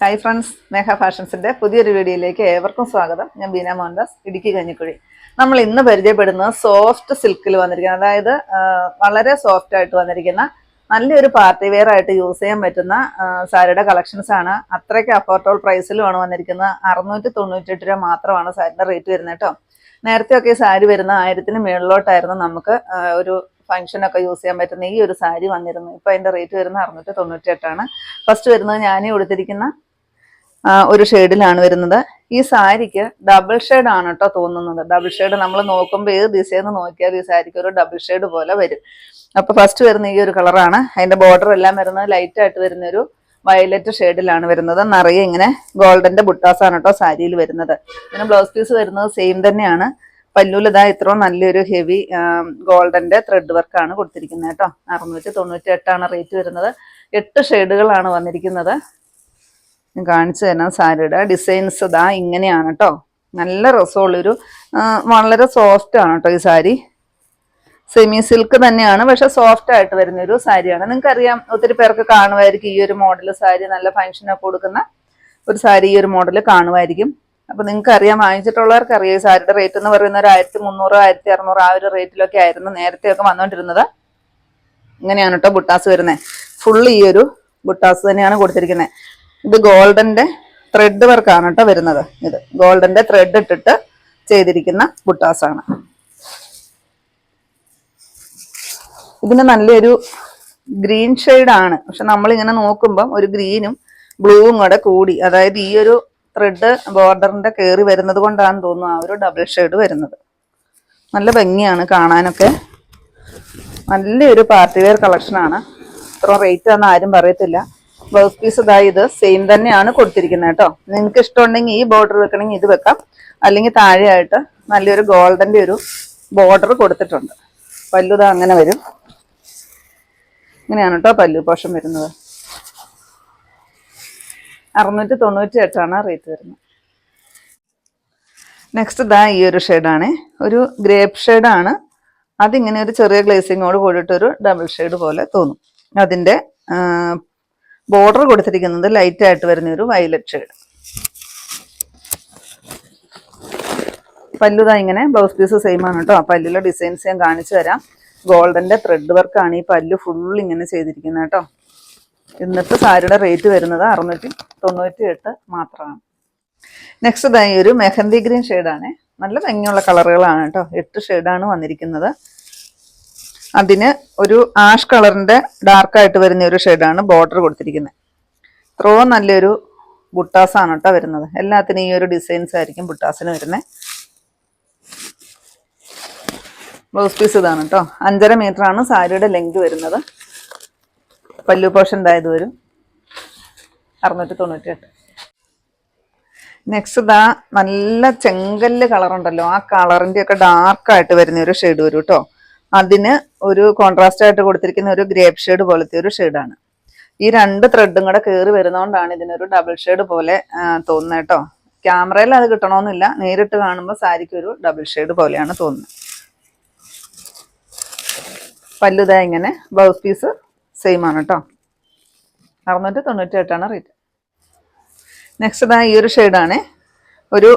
Hi friends മേഘ ഫാഷൻസിന്റെ പുതിയൊരു വീഡിയോയിലേക്ക് ഏവർക്കും സ്വാഗതം. ഞാൻ ബീന മോഹൻദാസ് ഇടുക്കി കഞ്ഞിക്കുഴി. നമ്മൾ ഇന്ന് പരിചയപ്പെടുന്നത് സോഫ്റ്റ് സിൽക്കിൽ വന്നിരിക്കുന്ന അതായത് വളരെ സോഫ്റ്റ് ആയിട്ട് വന്നിരിക്കുന്ന നല്ലൊരു പാർട്ടി വെയർ ആയിട്ട് യൂസ് ചെയ്യാൻ പറ്റുന്ന സാരിയുടെ കളക്ഷൻസ് ആണ്. അത്രയ്ക്ക് അഫോർഡബിൾ പ്രൈസിലുമാണ് വന്നിരിക്കുന്നത്. അറുന്നൂറ്റി തൊണ്ണൂറ്റെട്ട് രൂപ മാത്രമാണ് സാരിയുടെ റേറ്റ് വരുന്നത് കേട്ടോ. നേരത്തെയൊക്കെ സാരി വരുന്ന ആയിരത്തിന് മുകളിലോട്ടായിരുന്നു നമുക്ക് ഒരു ഫംഗ്ഷനൊക്കെ യൂസ് ചെയ്യാൻ പറ്റുന്ന ഈ ഒരു സാരി വന്നിരുന്നു. ഇപ്പൊ അതിന്റെ റേറ്റ് വരുന്നത് അറുന്നൂറ്റി തൊണ്ണൂറ്റി എട്ടാണ് ഫസ്റ്റ് വരുന്നത് ഞാനീ കൊടുത്തിരിക്കുന്ന ഒരു ഷെയ്ഡിലാണ് വരുന്നത്. ഈ സാരിക്ക് ഡബിൾ ഷെയ്ഡ് ആണ് കേട്ടോ തോന്നുന്നത്. ഡബിൾ ഷെയ്ഡ് നമ്മൾ നോക്കുമ്പോൾ ഏത് ദിശയിൽ നോക്കിയാൽ ഈ സാരിക്ക് ഒരു ഡബിൾ ഷെയ്ഡ് പോലെ വരും. അപ്പോൾ ഫസ്റ്റ് വരുന്ന ഈ ഒരു കളറാണ് അതിന്റെ ബോർഡർ എല്ലാം വരുന്നത് ലൈറ്റ് ആയിട്ട് വരുന്ന ഒരു വയലറ്റ് ഷെയ്ഡിലാണ് വരുന്നത്. നിറയെ ഇങ്ങനെ ഗോൾഡന്റെ ബുട്ടാസാണ് കേട്ടോ സാരിയിൽ വരുന്നത്. പിന്നെ ബ്ലൗസ് പീസ് വരുന്നത് സെയിം തന്നെയാണ്. പല്ലൂൽ ഇതാ ഇത്രയും നല്ലൊരു ഹെവി ഗോൾഡന്റെ ത്രെഡ് വർക്കാണ് കൊടുത്തിരിക്കുന്നത് കേട്ടോ. അറുന്നൂറ്റി തൊണ്ണൂറ്റി എട്ടാണ് റേറ്റ് വരുന്നത്. എട്ട് ഷെയ്ഡുകളാണ് വന്നിരിക്കുന്നത്. കാണിച്ചു തരാം സാരിയുടെ ഡിസൈൻസ് ഇതാ ഇങ്ങനെയാണ് കേട്ടോ. നല്ല രസമുള്ളൊരു വളരെ സോഫ്റ്റ് ആണ് കേട്ടോ ഈ സാരി. സെമി സിൽക്ക് തന്നെയാണ് പക്ഷെ സോഫ്റ്റ് ആയിട്ട് വരുന്ന ഒരു സാരിയാണ്. നിങ്ങൾക്കറിയാം ഒത്തിരി പേർക്ക് കാണുമായിരിക്കും ഈ ഒരു മോഡൽ സാരി നല്ല ഫങ്ഷനൊക്കെ കൊടുക്കുന്ന ഒരു സാരി ഈ ഒരു മോഡൽ കാണുമായിരിക്കും. അപ്പൊ നിങ്ങൾക്ക് അറിയാം വാങ്ങിച്ചിട്ടുള്ളവർക്ക് അറിയാം ഈ സാരിയുടെ റേറ്റ് എന്ന് പറയുന്ന ഒരു ആയിരത്തി മുന്നൂറ് ആയിരത്തി അറുന്നൂറ് ആ ഒരു റേറ്റിലൊക്കെ ആയിരുന്നു നേരത്തെയൊക്കെ വന്നുകൊണ്ടിരുന്നത് ഇങ്ങനെയാണ് കേട്ടോ ബുട്ടാസ് വരുന്നത് ഫുള്ള് ഈ ഒരു ബുട്ടാസ് തന്നെയാണ് കൊടുത്തിരിക്കുന്നത് ഇത് ഗോൾഡന്റെ ത്രെഡ് വർക്കാണ് കേട്ടോ വരുന്നത്. ഇത് ഗോൾഡന്റെ ത്രെഡ് ഇട്ടിട്ട് ചെയ്തിരിക്കുന്ന ബുട്ടാസ് ആണ്. ഇതിന് നല്ലൊരു ഗ്രീൻ ആണ്. പക്ഷെ നമ്മൾ ഇങ്ങനെ നോക്കുമ്പം ഒരു ഗ്രീനും ബ്ലൂവും കൂടെ കൂടി അതായത് ഈ ഒരു ത്രെഡ് ബോർഡറിന്റെ കയറി വരുന്നത് കൊണ്ടാണ് തോന്നുന്നു ആ ഒരു ഡബിൾ ഷെയ്ഡ് വരുന്നത്. നല്ല ഭംഗിയാണ് കാണാനൊക്കെ. നല്ലൊരു പാർട്ടി വെയർ കളക്ഷനാണ് ഇത്ര റേറ്റ് ആണെന്ന് ആരും പറയത്തില്ല. ബ്ലൗസ് പീസ് ഇതായി ഇത്. സെയിം തന്നെയാണ് കൊടുത്തിരിക്കുന്നത് കേട്ടോ. നിങ്ങൾക്ക് ഇഷ്ടമുണ്ടെങ്കിൽ ഈ ബോർഡർ വെക്കണമെങ്കിൽ ഇത് വെക്കാം. അല്ലെങ്കിൽ താഴെയായിട്ട് നല്ലൊരു ഗോൾഡന്റെ ഒരു ബോർഡർ കൊടുത്തിട്ടുണ്ട്. പല്ലു ഇതാ അങ്ങനെ വരും. ഇങ്ങനെയാണ് കേട്ടോ പല്ലു പോഷം വരുന്നത്. അറുന്നൂറ്റി തൊണ്ണൂറ്റി എട്ടാണ് റേറ്റ് വരുന്നത്. നെക്സ്റ്റ് ഇതാ ഈ ഒരു ഷെയ്ഡാണ് ഒരു ഗ്രേപ്പ് ഷെയ്ഡാണ് അതിങ്ങനെ ഒരു ചെറിയ ഗ്ലേസിങ്ങോട് കൂടിയിട്ടൊരു ഡബിൾ ഷെയ്ഡ് പോലെ തോന്നും. അതിന്റെ ബോർഡർ കൊടുത്തിരിക്കുന്നത് ലൈറ്റ് ആയിട്ട് വരുന്ന ഒരു വയലറ്റ് ഷെയ്ഡ് പല്ലുതാ ഇങ്ങനെ ബ്ലൗസ് പീസ് സെയിം ആണ് കേട്ടോ. പല്ലിലെ ഡിസൈൻസ് ഞാൻ കാണിച്ചു തരാം. ഗോൾഡന്റെ ത്രെഡ് വർക്കാണ് ഈ പല്ല് ഫുൾ ഇങ്ങനെ ചെയ്തിരിക്കുന്നത് കേട്ടോ. ഇന്നത്തെ സാരിയുടെ റേറ്റ് വരുന്നത് അറുന്നൂറ്റി തൊണ്ണൂറ്റി എട്ട് മാത്രമാണ് നെക്സ്റ്റ് ഇതായി ഒരു മെഹന്തി ഗ്രീൻ ഷെയ്ഡാണ് നല്ല ഭംഗിയുള്ള കളറുകളാണ് കേട്ടോ. എട്ട് ഷെയ്ഡാണ് വന്നിരിക്കുന്നത്. അതിന് ഒരു ആഷ് കളറിന്റെ ഡാർക്കായിട്ട് വരുന്ന ഒരു ഷെയ്ഡാണ് ബോർഡർ കൊടുത്തിരിക്കുന്നത്. ത്രോ നല്ലൊരു ബുട്ടാസാണ് കേട്ടോ വരുന്നത്. എല്ലാത്തിനും ഈ ഒരു ഡിസൈൻസ് ആയിരിക്കും ബുട്ടാസിന് വരുന്നത് ബ്ലൗസ് പീസ് ഇതാണ് കേട്ടോ. അഞ്ചര ആണ് സാരിയുടെ ലെങ്ത് വരുന്നത്. പല്ലു പോർഷൻ ഇതായത് വരും. അറുന്നൂറ്റി തൊണ്ണൂറ്റി എട്ട് നെക്സ്റ്റ് ഇതാ നല്ല ചെങ്കല്ല് കളർ ഉണ്ടല്ലോ. ആ കളറിന്റെ ഒക്കെ ഡാർക്ക് ആയിട്ട് വരുന്ന ഒരു ഷെയ്ഡ് വരും കേട്ടോ അതിന് ഒരു കോൺട്രാസ്റ്റ് ആയിട്ട് കൊടുത്തിരിക്കുന്ന ഒരു ഗ്രേപ്പ് ഷെയ്ഡ് പോലത്തെ ഒരു ഷെയ്ഡാണ് ഈ രണ്ട് ത്രെഡും കൂടെ കയറി വരുന്നതുകൊണ്ടാണ് ഇതിനൊരു ഡബിൾ ഷെയ്ഡ് പോലെ തോന്നുന്നത് കേട്ടോ ക്യാമറയിൽ അത് കിട്ടണമെന്നില്ല നേരിട്ട് കാണുമ്പോൾ സാരിക്ക് ഒരു ഡബിൾ ഷെയ്ഡ് പോലെയാണ് തോന്നുന്നത് പല്ലുത ഇങ്ങനെ ബ്ലൗസ് പീസ് സെയിം ആണ് കേട്ടോ അറുന്നൂറ്റി തൊണ്ണൂറ്റി എട്ടാണ് റേറ്റ് നെക്സ്റ്റ് ഇതാ ഈ ഒരു ഷെയ്ഡാണ് ഒരു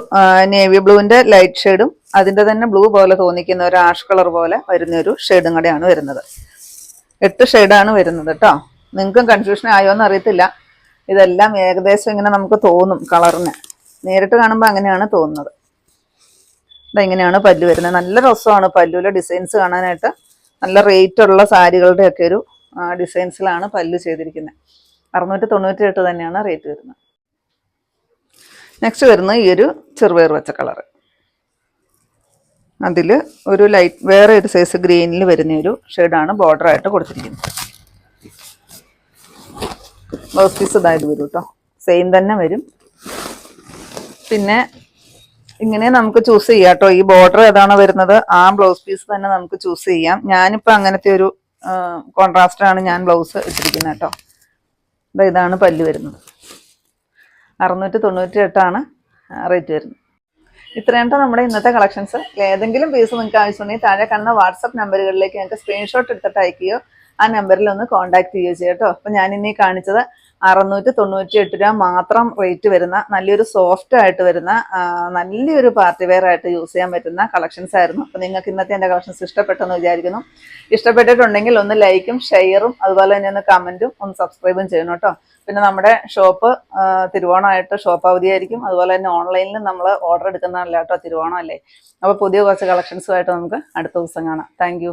നേവി ബ്ലൂവിന്റെ ലൈറ്റ് ഷെയ്ഡും അതിന്റെ തന്നെ ബ്ലൂ പോലെ തോന്നിക്കുന്ന ഒരു ആഷ് കളർ പോലെ വരുന്ന ഒരു ഷെയ്ഡും കൂടെയാണ് വരുന്നത്. എട്ട് ഷെയ്ഡാണ് വരുന്നത് കേട്ടോ നിങ്ങൾക്കും കൺഫ്യൂഷൻ ആയോ എന്ന് അറിയത്തില്ല. ഇതെല്ലാം ഏകദേശം ഇങ്ങനെ നമുക്ക് തോന്നും കളറിന് നേരിട്ട് കാണുമ്പോൾ അങ്ങനെയാണ് തോന്നുന്നത്. ഇതാ ഇങ്ങനെയാണ് പല്ലു വരുന്നത്. നല്ല രസമാണ് പല്ലുവിലെ ഡിസൈൻസ് കാണാനായിട്ട്. നല്ല റേറ്റ് ഉള്ള സാരികളുടെ ഒരു ഡിസൈൻസിലാണ് പല്ല് ചെയ്തിരിക്കുന്നത് അറുന്നൂറ്റി തൊണ്ണൂറ്റി എട്ട് തന്നെയാണ് റേറ്റ് വരുന്നത്. നെക്സ്റ്റ് വരുന്നത് ഈ ഒരു ചെറുപയർ വെച്ച കളർ അതിൽ ഒരു ലൈറ്റ് വേറെ ഒരു സൈസ് ഗ്രീനിൽ വരുന്ന ഒരു ഷെയ്ഡാണ് ബോർഡറായിട്ട് കൊടുത്തിരിക്കുന്നത്. ബ്ലൗസ് പീസ് ഇതായത് വരും കേട്ടോ സെയിം തന്നെ വരും. പിന്നെ ഇങ്ങനെ നമുക്ക് ചൂസ് ചെയ്യാം കേട്ടോ ഈ ബോർഡർ ഏതാണോ വരുന്നത് ആ ബ്ലൗസ് പീസ് തന്നെ നമുക്ക് ചൂസ് ചെയ്യാം. ഞാനിപ്പോൾ അങ്ങനത്തെ ഒരു കോൺട്രാസ്റ്റ് ആണ് ഞാൻ ബ്ലൗസ് ഇട്ടിരിക്കുന്നത് കേട്ടോ. ഇതാ ഇതാണ് പല്ല് വരുന്നത്. അറുന്നൂറ്റി തൊണ്ണൂറ്റി എട്ടാണ് റേറ്റ് വരുന്നത്. ഇത്രയാണ് ട്ടോ നമ്മുടെ ഇന്നത്തെ കളക്ഷൻസ് ഏതെങ്കിലും പീസ് നിങ്ങൾക്ക് ആവശ്യമുണ്ടെങ്കിൽ താഴെ കാണുന്ന വാട്സപ്പ് നമ്പറുകളിലേക്ക് ഞങ്ങൾക്ക് സ്ക്രീൻഷോട്ട് എടുത്തിട്ട് അയക്കുകയോ ആ നമ്പറിൽ ഒന്ന് കോൺടാക്ട് ചെയ്യുകയോ ചെയ്യാം കേട്ടോ. അപ്പം ഞാൻ ഇനി കാണിച്ചത് അറുന്നൂറ്റി തൊണ്ണൂറ്റി എട്ട് രൂപ മാത്രം റേറ്റ് വരുന്ന നല്ലൊരു സോഫ്റ്റ് ആയിട്ട് വരുന്ന നല്ലൊരു പാർട്ടി വെയർ ആയിട്ട് യൂസ് ചെയ്യാൻ പറ്റുന്ന കളക്ഷൻസ് ആയിരുന്നു. അപ്പോൾ നിങ്ങൾക്ക് ഇന്നത്തെ എന്റെ കളക്ഷൻസ് ഇഷ്ടപ്പെട്ടെന്ന് വിചാരിക്കുന്നു. ഇഷ്ടപ്പെട്ടിട്ടുണ്ടെങ്കിൽ ഒന്ന് ലൈക്കും ഷെയറും അതുപോലെ തന്നെ ഒന്ന് കമന്റും ഒന്ന് സബ്സ്ക്രൈബും ചെയ്യണം കേട്ടോ. പിന്നെ നമ്മുടെ ഷോപ്പ് തിരുവോണമായിട്ട് ഷോപ്പ് അവധിയായിരിക്കും. അതുപോലെ തന്നെ ഓൺലൈനിൽ നമ്മൾ ഓർഡർ എടുക്കുന്നതല്ല കേട്ടോ തിരുവോണം അല്ലേ? അപ്പോൾ പുതിയ കുറച്ച് കളക്ഷൻസുമായിട്ട് നമുക്ക് അടുത്ത ദിവസം കാണാം. താങ്ക്